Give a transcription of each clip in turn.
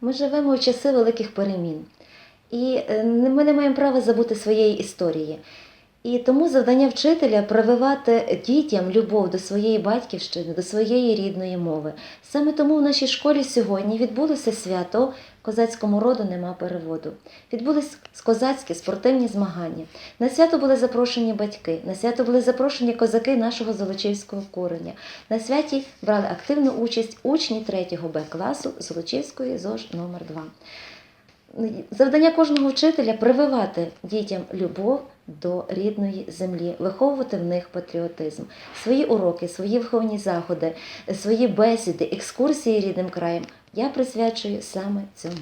Ми живемо в часи великих перемін, і е, ми не маємо права забути своєї історії. І тому завдання вчителя прививати дітям любов до своєї батьківщини, до своєї рідної мови. Саме тому в нашій школі сьогодні відбулося свято козацькому роду нема переводу. Відбулись козацькі спортивні змагання. На свято були запрошені батьки, на свято були запрошені козаки нашого Золочівського корення. На святі брали активну участь учні 3-го Б класу Золочівської ЗОЖ номер 2 Завдання кожного вчителя прививати дітям любов до рідної землі, виховувати в них патріотизм, свої уроки, свої виховні заходи, свої бесіди, екскурсії рідним краєм. Я присвячую саме цьому.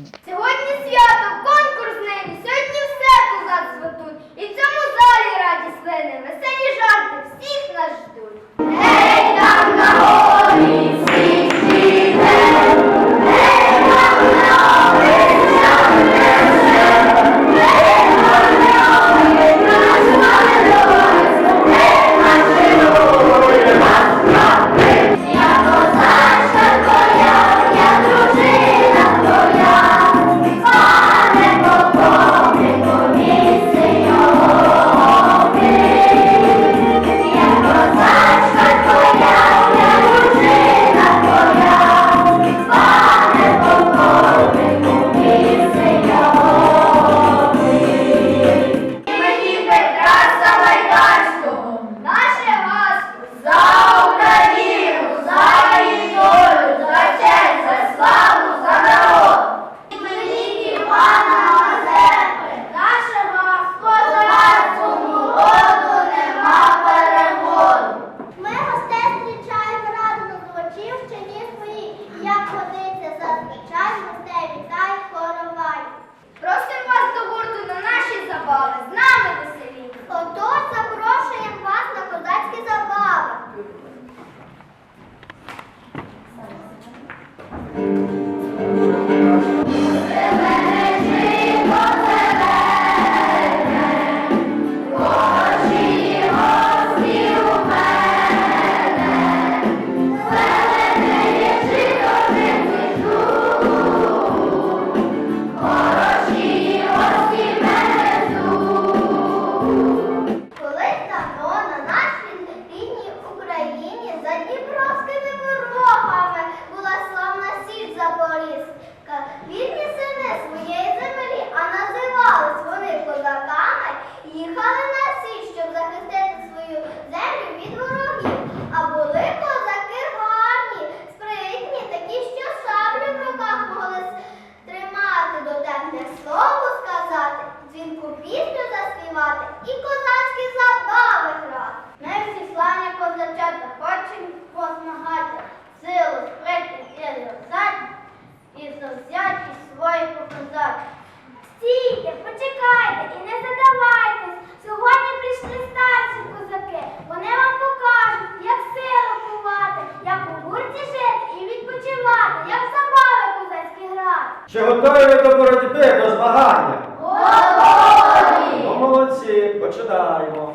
Чи готові до боротьби, до змагання? Готові! Ну, молодці, починаємо.